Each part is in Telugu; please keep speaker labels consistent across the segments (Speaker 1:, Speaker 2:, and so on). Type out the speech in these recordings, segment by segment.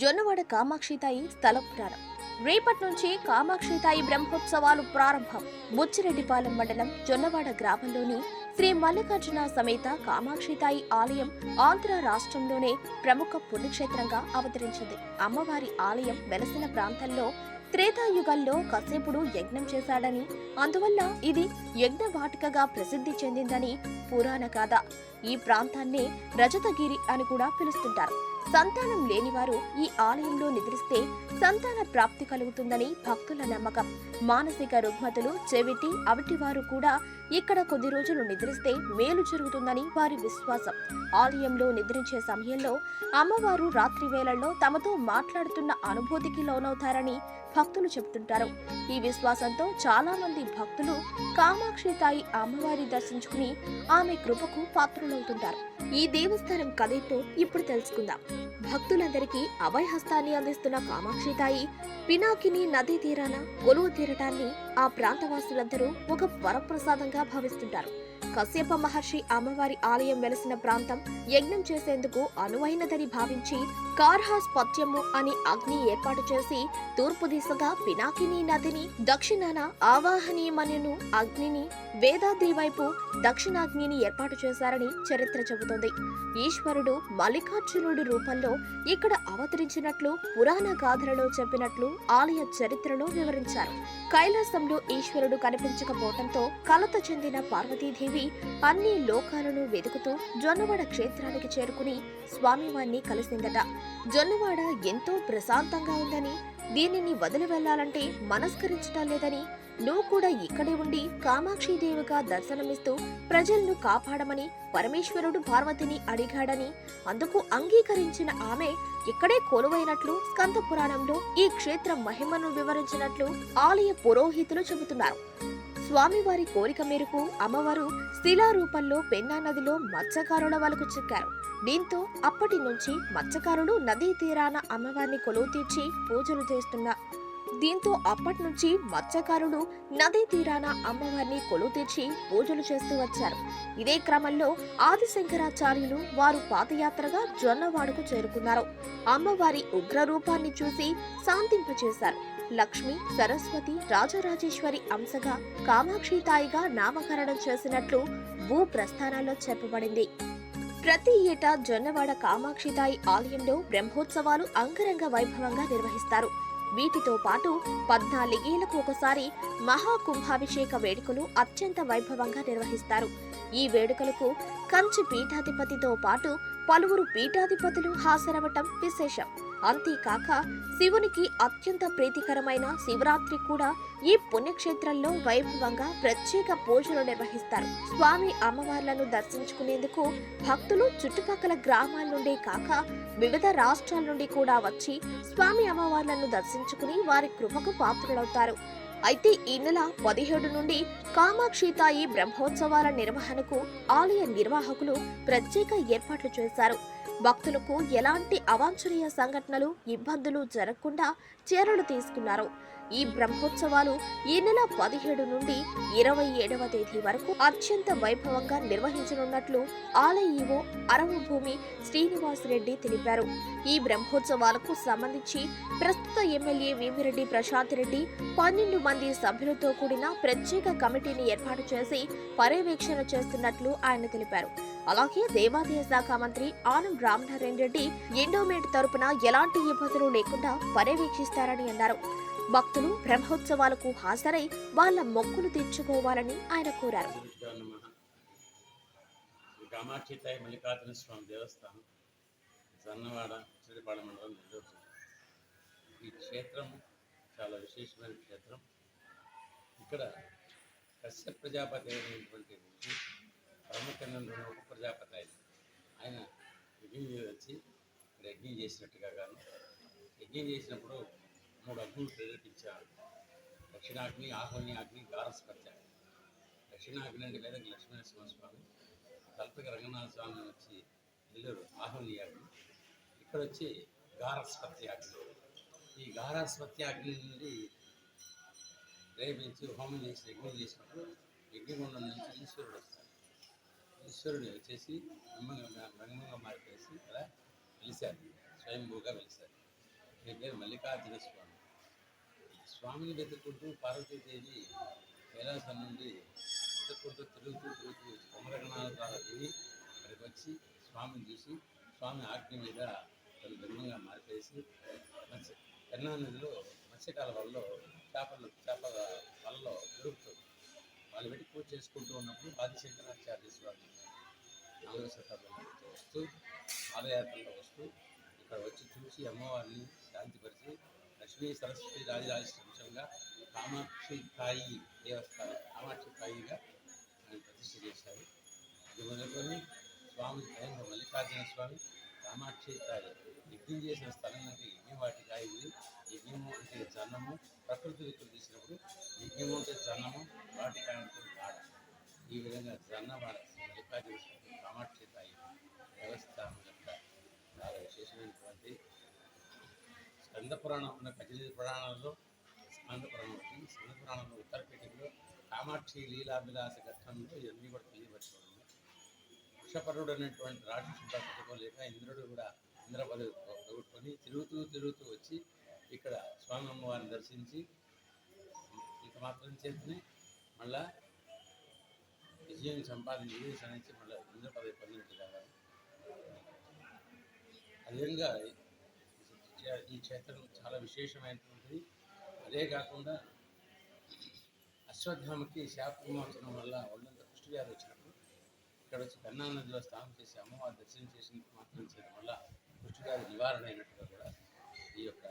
Speaker 1: జొన్నవాడ కామాక్షితాయి స్థల పురాణం. రేపటి నుంచి కామాక్షితాయి బ్రహ్మోత్సవాలు ప్రారంభం. బుచ్చిరెడ్డిపాలెం మండలం జొన్నవాడ గ్రామంలోని శ్రీ మల్లికార్జున సమేత కామాక్షితాయి ఆలయం ఆంధ్ర రాష్ట్రంలోనే ప్రముఖ పుణ్యక్షేత్రంగా అవతరించింది. అమ్మవారి ఆలయం వెలసిన ప్రాంతంలో త్రేతాయుగంలో కశ్యపుడు యజ్ఞం చేశాడని అందువల్ల ఇది యజ్ఞవాటికగా ప్రసిద్ధి చెందిందని పురాణ కథ ఈ ప్రాంతాన్నే రజతగిరి అని కూడా పిలుస్తుంటారు. సంతానం లేనివారు ఈ ఆలయంలో నిద్రిస్తే సంతాన ప్రాప్తి కలుగుతుందని భక్తుల నమ్మకం. మానసిక రుగ్మతులు చెవిటి అవిటివారు కూడా ఇక్కడ కొద్ది రోజులు నిద్రిస్తే మేలు జరుగుతుందని వారి విశ్వాసం. ఆలయంలో నిద్రించే సమయంలో అమ్మవారు రాత్రి వేళల్లో తమతో మాట్లాడుతున్న అనుభూతికి లోనవుతారని భక్తులు చెబుతుంటారు. ఈ విశ్వాసంతో చాలా మంది భక్తులు కామాక్షి తాయి అమ్మవారి దర్శించుకుని ఆమె కృపకు పాత్రులవుతుంటారు. ఈ దేవస్థానం కథతో ఇప్పుడు తెలుసుకుందాం. భక్తులందరికీ అభయహస్తాన్ని అందిస్తున్న కామాక్షి తాయి పినాకిని నదీ తీరాన కొలువు తీరటాన్ని ఆ ప్రాంతవాసులందరూ ఒక వరప్రసాదంగా భావిస్తుంటారు. కశ్యప మహర్షి అమ్మవారి ఆలయం వెలసిన ప్రాంతం యజ్ఞం చేసేందుకు అనువైనదని భావించి కార్హాస్ పత్యము అని అగ్ని ఏర్పాటు చేసి తూర్పు దిశగా పినాకిని నదిని దక్షిణాన ఆవాహనీయమనును అగ్నిని వేదాద్రి వైపు దక్షిణాగ్నిని ఏర్పాటు చేశారని చరిత్ర చెబుతోంది. ఈశ్వరుడు మల్లికార్జునుడి రూపంలో ఇక్కడ అవతరించినట్లు పురాణ గాథలలో చెప్పినట్లు ఆలయ చరిత్రలో వివరించారు. కైలాసంలో ఈశ్వరుడు కనిపించకపోవడంతో కలత చెందిన పార్వతీదేవి అన్ని లోకాలను వెతుకుతూ జొన్నవాడ క్షేత్రానికి చేరుకుని స్వామివారిని కలిసిందట. జొన్నవాడ ఎంతో ప్రశాంతంగా ఉందని దీనిని వదిలి వెళ్ళాలంటే మనస్కరించటం లేదని నువ్వు కూడా ఇక్కడే ఉండి కామాక్షిదేవిగా దర్శనమిస్తూ ప్రజలను కాపాడమని పరమేశ్వరుడు పార్వతిని అడిగాడని అందుకు అంగీకరించిన ఆమె ఇక్కడే కొలువైనట్లు స్కంద పురాణంలో ఈ క్షేత్ర మహిమను వివరించినట్లు ఆలయ పురోహితులు చెబుతున్నారు. స్వామివారి కోరిక మేరకు అమ్మవారు శిలారూపంలో పెన్నా నదిలో మత్స్యకారుల వలకు చిక్కారు. దీంతో అప్పటి నుంచి మత్స్యకారులు నదీ తీరాన అమ్మవారిని కొలువు తీర్చి పూజలు చేస్తున్నారు దీంతో అప్పటి నుంచి మత్స్యకారులు నదీ తీరాన అమ్మవారిని కొలువు తీర్చి పూజలు చేస్తూ వచ్చారు. ఇదే క్రమంలో ఆదిశంకరాచార్యులు వారు పాదయాత్రగా జొన్నవాడకు చేరుకున్నారు. అమ్మవారి ఉగ్ర రూపాన్ని చూసి శాంతింపచేశారు. లక్ష్మి సరస్వతి రాజరాజేశ్వరి అంశగా కామాక్షి తాయిగా నామకరణం చేసినట్లు భూ ప్రస్థానాల్లో చెప్పబడింది. ప్రతి ఏటా జొన్నవాడ కామాక్షితాయి ఆలయంలో బ్రహ్మోత్సవాలు అంగరంగ వైభవంగా నిర్వహిస్తారు. వీటితో పాటు పద్నాలుగేళ్ళకు ఒకసారి మహాకుంభాభిషేక వేడుకలు అత్యంత వైభవంగా నిర్వహిస్తారు. ఈ వేడుకలకు కంచి పీఠాధిపతితో పాటు పలువురు పీఠాధిపతులు హాజరవటం విశేషం. అంతేకాక శివునికి అత్యంత ప్రీతికరమైన శివరాత్రి కూడా ఈ పుణ్యక్షేత్రంలో వైభవంగా ప్రత్యేక పూజలు నిర్వహిస్తారు. స్వామి అమ్మవార్లను దర్శించుకునేందుకు భక్తులు చుట్టుపక్కల గ్రామాల నుండే కాక వివిధ రాష్ట్రాల నుండి కూడా వచ్చి స్వామి అమ్మవార్లను దర్శించుకుని వారి కృపకు పాత్రులవుతారు. అయితే ఈ నెల పదిహేడు నుండి కామాక్షితాయి బ్రహ్మోత్సవాల నిర్వహణకు ఆలయ నిర్వాహకులు ప్రత్యేక ఏర్పాట్లు చేశారు. భక్తులకు ఎలాంటి అవాంఛనీయ సంఘటనలు ఇబ్బందులు జరగకుండా చర్యలు తీసుకున్నారు. ఈ బ్రహ్మోత్సవాలు ఈ నెల పదిహేడు నుండి ఇరవై ఏడవ తేదీ వరకు అత్యంత వైభవంగా నిర్వహించనున్నట్లు ఆలయ ఈవో అరవభూమి శ్రీనివాస్ రెడ్డి తెలిపారు. ఈ బ్రహ్మోత్సవాలకు సంబంధించి ప్రస్తుత ఎమ్మెల్యే వేమిరెడ్డి ప్రశాంత్ రెడ్డి పన్నెండు మంది సభ్యులతో కూడిన ప్రత్యేక కమిటీని ఏర్పాటు చేసి పర్యవేక్షణ చేస్తున్నట్లు ఆయన తెలిపారు. అలాగే దేవాదాయ శాఖ మంత్రి ఆనం రామనారాయణ రెడ్డి ఎండోమేట్ తరపున ఎలాంటి ఇబ్బందులు లేకుండా పర్యవేక్షిస్తారని అన్నారు. భక్తులు బ్రహ్మోత్సవాలకు హాజరై వాళ్ళ మొక్కులు తీర్చుకోవాలని ఆయన కోరారు.
Speaker 2: గురుభ్యో నమః. మల్లికార్జున స్వామి దేవస్థానం సన్నవాడ చిరిపాడ మండలం నెల్లూరు ఈ క్షేత్రం చాలా విశేషమైన క్షేత్రం. ఇక్కడ కశ్యప్ ప్రజాపతి అయినటువంటి ప్రముఖంగా ఒక ప్రజాపతి ఆయన. ఆయన యజ్ఞం వచ్చి ఇక్కడ యజ్ఞం చేసినట్టుగా గాను యజ్ఞం చేసినప్పుడు మూడు అగ్నులు ప్రేరేపించారు. దక్షిణాగ్ని ఆహ్వాని అగ్ని దక్షిణాగ్ని అంటే లేదా లక్ష్మీనరసింహస్వామి కల్పక రంగనాథ స్వామి వచ్చి నెల్లూరు ఆహ్వానీయాగ్ని ఇక్కడ వచ్చి గారస్పత్యాగ్ని ఈ గారస్పత్యాగ్ని నుండి ప్రేమించి హోమం చేసి యజ్ఞం చేసినప్పుడు యజ్ఞగుండం నుంచి ఈశ్వరుడు వస్తాడు. ఈశ్వరుడు వచ్చేసి బ్రహ్మంగా మారిపోయేసి అలా వెలిశారు. స్వయంభూగా వెలిశారు. దీని పేరు మల్లికార్జున స్వామి. స్వామిని వెతుక్కుంటూ పార్వతీదేవి కైలాసం నుండి వెతుక్కుంటూ తిరుగుతూ తిరుగుతూ కుమరగణాల ద్వారా దిగి ఇక్కడికి వచ్చి స్వామిని చూసి స్వామి ఆజ్ఞ మీద తను బ్రహ్మంగా మారిపోయేసి మత్స్య కన్నా నదిలో మత్స్యకాల వల్ల చేపలు చేపల వలలో దొరుకుతుంది వాళ్ళు పెట్టి పూజ చేసుకుంటూ ఉన్నప్పుడు ఆదిశంకరాచార్య స్వామి నాలుగో శతాబ్దంలో వస్తూ పాదయాత్రలో వస్తూ ఇక్కడ వచ్చి చూసి అమ్మవారిని శాంతిపరిచి లక్ష్మీ సరస్వతి రాజరాజేశ్వరంగా కామాక్షి తాయి దేవస్థానం కామాక్షి తాయిగా ఆయన ప్రతిష్ఠ చేశారు. ఇది మొదలుకొని స్వామి మల్లికార్జున స్వామి కామాక్షి తాయి యజ్ఞం చేసిన స్థలానికి యజ్ఞం వాటికి అయింది యజ్ఞము అంటే జన్నము ప్రకృతి దిక్కులు తీసినప్పుడు యజ్ఞము అంటే జన్నము వాటికి అంటే వాడ ఈ విధంగా జన్నవాడ వాడ కామాక్షి తాయి వ్యవస్థ చాలా విశేషమైనటువంటి స్కంద పురాణం ఉన్న పద్దెనిమిది పురాణంలో స్కంద పురాణం ఒకటి స్కంద పురాణంలో ఉత్తరపేటలో కామాక్షి లీలాభిలాస ఘట్టంలో ఇవన్నీ కూడా తెలియబడుతుంది వృక్షపరుడు అనేటువంటి రాక్షసుడు లేక ఇంద్రుడు కూడా ఇంద్ర పదవి తిరుగుతూ తిరుగుతూ వచ్చి ఇక్కడ స్వామి అమ్మవారిని దర్శించి ఇంత మాత్రం చేతనే మళ్ళా విజయం సంపాదించి విజయం సాధించి మళ్ళీ ఇంద్రపదవి పొందినట్టు కావాలి. అదేవిధంగా ఈ క్షేత్రం చాలా విశేషమైనటువంటిది. అదే కాకుండా అశ్వత్థామకి శాప విమోచనం వల్ల ఒళ్ళంత కుష్టి వ్యాధి వచ్చినప్పుడు ఇక్కడ వచ్చి కన్నా నదిలో స్నానం చేసి అమ్మవారి దర్శనం చేసిన మాత్రం చేయడం వల్ల కుష్టి నివారణ అయినట్టుగా కూడా ఈ యొక్క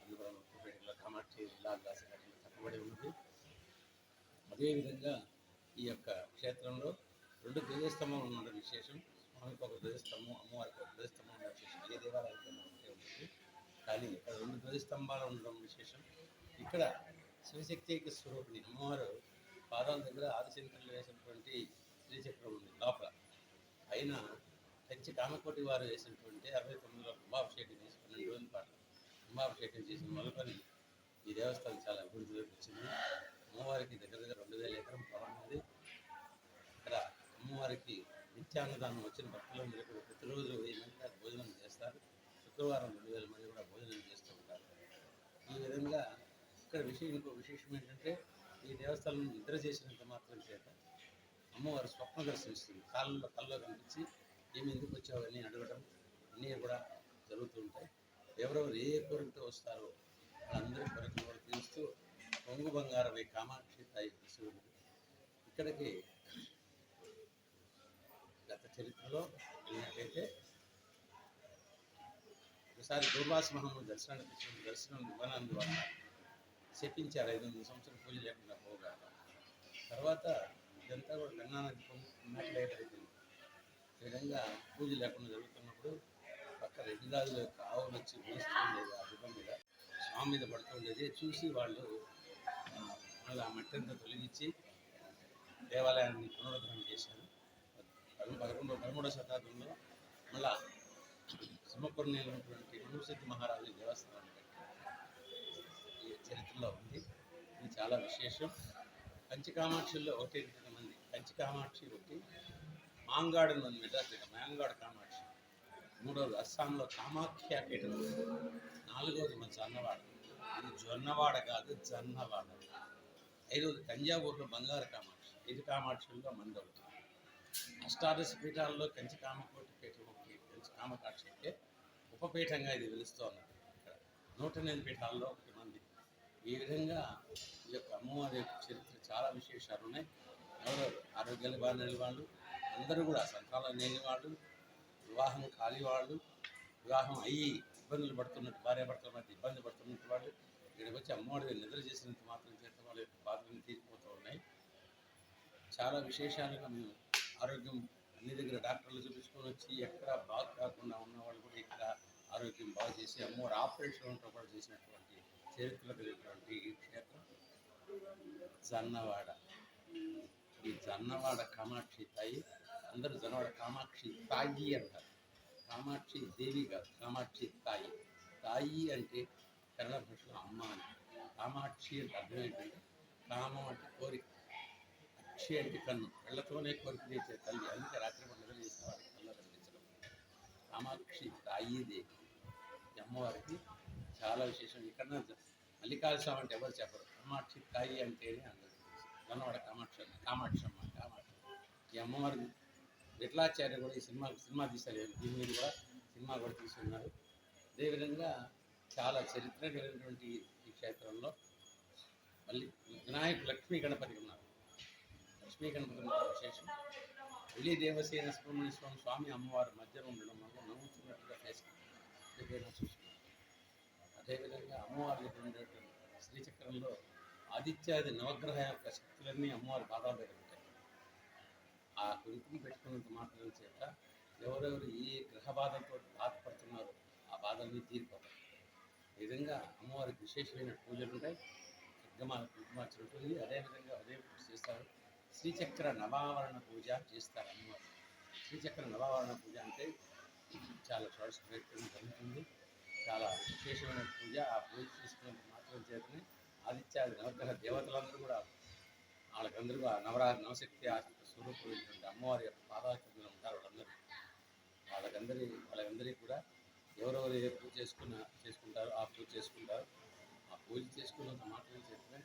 Speaker 2: అన్నవరం ఉప్పుపేటలో కమర్చి లాగ్లాస ఘటన చెప్పబడి ఉన్నది. అదేవిధంగా ఈ యొక్క క్షేత్రంలో రెండు ధ్వజస్తంభం ఉండడం విశేషం. స్వామికి ఒక ధ్వజస్తంభం అమ్మవారికి ఒక ధ్వజస్తంభం ఉండడం విశేషం. ఏ దేవాలయానికి ఉంటుంది కానీ ఇక్కడ రెండు ధ్వజస్తంభాలు ఉండడం విశేషం. ఇక్కడ శివశక్తి యొక్క స్వరూపిణి అమ్మవారు పాదాల దగ్గర ఆదిశంకరులు వేసినటువంటి శ్రీచక్రం ఉంది లోపల. పైన తెచ్చి కామకోటి వారు వేసినటువంటి అరవై తొమ్మిదిలో కుంభాభిషేకం చేసి పన్నెండు రోజుల పాటు కుంభాభిషేకం చేసిన మొదలుకొని ఈ దేవస్థానం చాలా అభివృద్ధిలోకి వచ్చింది. అమ్మవారికి దగ్గర దగ్గర రెండు వేల ఎకరం పొలం ఉంది. ఇక్కడ అమ్మవారికి నిత్యాన్నదానం వచ్చిన భక్తులందరూ కూడా ప్రతిరోజు వెయ్యి మంది భోజనం చేస్తారు. శుక్రవారం రెండు వేల మంది కూడా భోజనం చేస్తూ ఉంటారు. ఈ విధంగా ఇక్కడ విషయం ఇంకో విశేషం ఏంటంటే ఈ దేవస్థానం నిద్ర చేసినంత మాత్రం చేత అమ్మవారు స్వప్న దర్శనిస్తుంది కాళ్ళలో కళ్ళలో కనిపించి ఏమి ఎందుకు వచ్చావు అని అడగడం అన్నీ కూడా జరుగుతూ ఉంటాయి. ఎవరెవరు ఏ కోరికతో వస్తారో అందరూ కొరకు కూడా తీరుస్తూ పొంగు బంగారమే కామాక్షి తాయి శివుడు ఇక్కడికి గత చరిత్రలో వెళ్ళినట్టయితే ఒకసారి దుర్వాస మహమ్మ దర్శనానికి వచ్చిన దర్శనం ఇవ్వనందువల్ల శపించారు. ఐదు వందల సంవత్సరం పూజ లేకుండా పోగా. తర్వాత ఇదంతా కూడా గంగా నది పొంగినట్లయితే అయిపోయింది. ఈ విధంగా పూజ లేకుండా జరుగుతున్నప్పుడు పక్క రెడ్డి యొక్క ఆవులు వచ్చి మోస్తుండేది ఆ దీపం మీద. స్వామి మీద పడుతుండేది చూసి వాళ్ళు మళ్ళీ ఆ మట్టి అంతా తొలగించి దేవాలయాన్ని పునరుద్ధరణ చేశారు. పద- పదమూడో పదమూడవ శతాబ్దంలో మళ్ళా సింహపురంలో ఉన్నటువంటి మనుసిద్ధి మహారాజు దేవస్థానం చరిత్రలో ఉంది. ఇది చాలా విశేషం. కంచికామాక్షిలో ఒకటి కంచి కామాక్షి ఒకటి మాంగాడు ఉంది మెడ్రాస్ దగ్గర మాంగాడు కామాక్షి. మూడవది అస్సాంలో కామాఖ్య పీఠం ఉంది. నాలుగవది మన జొన్నవాడ. ఇది జొన్నవాడ కాదు జన్నవాడ. ఐదవది తంజావూరులో బంగారు కామాక్షి. ఇది కామాక్షుల్లో మందవుతుంది అష్టాదశ పీఠాల్లో కంచి కామకోటి పీఠం ఒకటి కంచి కామకాక్షి అంటే ఉపపీఠంగా ఇది వెలుస్తోంది ఇక్కడ. నూట ఎనిమిది పీఠాల్లో ఒకటి మంది. ఈ విధంగా ఈ యొక్క అమ్మవారి చరిత్ర చాలా విశేషాలు ఉన్నాయి. ఎవరెవరు ఆరోగ్యాలు బాగా వాళ్ళు అందరూ కూడా సంతానం లేని వాళ్ళు వివాహం ఖాళీ వాళ్ళు వివాహం అయ్యి ఇబ్బందులు పడుతున్నట్టు భార్యాభర్తల మధ్య ఇబ్బంది పడుతున్నట్టు వాళ్ళు ఇక్కడికి వచ్చి అమ్మవారి నిద్ర చేసినంత మాత్రం చేత వాళ్ళ యొక్క బాధలు తీరిపోతూ ఉన్నాయి. చాలా విశేషాలుగా మేము ఆరోగ్యం అన్ని దగ్గర డాక్టర్లు చూపించుకొని వచ్చి ఎక్కడ బాగు కాకుండా ఉన్న వాళ్ళు కూడా ఇక్కడ ఆరోగ్యం బాగు చేసి అమ్మవారి ఆపరేషన్ ఉంటూ కూడా చేసినటువంటి చరిత్ర కలిగినటువంటి ఈ క్షేత్రం జన్నవాడ. ఈ జన్నవాడ కామాక్షి తాయి అందరూ జన్నవాడ కామాక్షి తాయి అంటారు. కామాక్షి దేవి కాదు కామాక్షి తాయి. తాయి అంటే కన్నడ భాషలో అమ్మ అని. కామాక్షి అంటే అర్థం ఏంటంటే కామం అంటే కోరిక. అక్షి అంటే కన్ను. కళ్ళతోనే కోరిక చేసే తల్లి. అందుకే రాత్రి పండుగలు చేసిన వారికి కళ్ళ కనిపించడం. కామాక్షి తాయి దేవి. అమ్మవారికి చాలా విశేషం. ఇక్కడ మల్లికార్జున స్వామి అంటే ఎవరు చెప్పరు. కామాక్షి తాయి అంటేనే అందరు వనవాడ కామాక్షి కామాక్షమ్మ కామాక్షి ఈ అమ్మవారి విఠలాచార్య కూడా ఈ సినిమా సినిమా తీశారు. దీని మీద కూడా సినిమా కూడా తీసుకున్నారు అదేవిధంగా చాలా చరిత్ర కలిగినటువంటి ఈ క్షేత్రంలో మళ్ళీ వినాయకు లక్ష్మీ గణపతి ఉన్నారు. లక్ష్మీ గణపతి ఉన్న విశేషం. వెళ్ళి దేవసేన సుబ్రహ్మణ్య స్వామి స్వామి అమ్మవారి మధ్యలో ఉండడం వల్ల నవ్వుతున్నట్టుగా ఫేస్ చూసుకున్నాం అదేవిధంగా అమ్మవారి దగ్గర ఉండేటువంటి శ్రీచక్రంలో ఆదిత్యాది నవగ్రహ యొక్క శక్తులన్నీ అమ్మవారి పాదాల దగ్గర ఉంటాయి. ఆ కుంకుమ పెట్టుకున్నంత మాత్రం చేత ఎవరెవరు ఏ గ్రహ బాధతో బాధపడుతున్నారో ఆ బాధలన్నీ తీరిపోతాయి. ఈ విధంగా అమ్మవారికి విశేషమైన పూజలు ఉంటాయి. కుంకుమ కుంకుమార్చన ఉంటుంది. అదేవిధంగా ఉదయం పూజ చేస్తారు. శ్రీచక్ర నవావరణ పూజ చేస్తారు అమ్మవారు. శ్రీచక్ర నవావరణ పూజ అంటే చాలా షోడశ ప్రయత్నం జరుగుతుంది. చాలా విశేషమైన పూజ. ఆ పూజ చేసుకున్నంత మాత్రం చేతనే ఆదిత్యాది నవగ్రహ దేవతలందరూ కూడా వాళ్ళకందరూ ఆ నవరా నవశక్తి ఆ స్వరూపమైనటువంటి అమ్మవారి యొక్క పాదాల ఉంటారు వాళ్ళందరూ. వాళ్ళకందరి వాళ్ళందరికీ కూడా ఎవరెవరు ఏ పూజ చేసుకున్న చేసుకుంటారో ఆ పూజ చేసుకుంటారు. ఆ పూజ చేసుకున్నంత మాత్రం చేతనే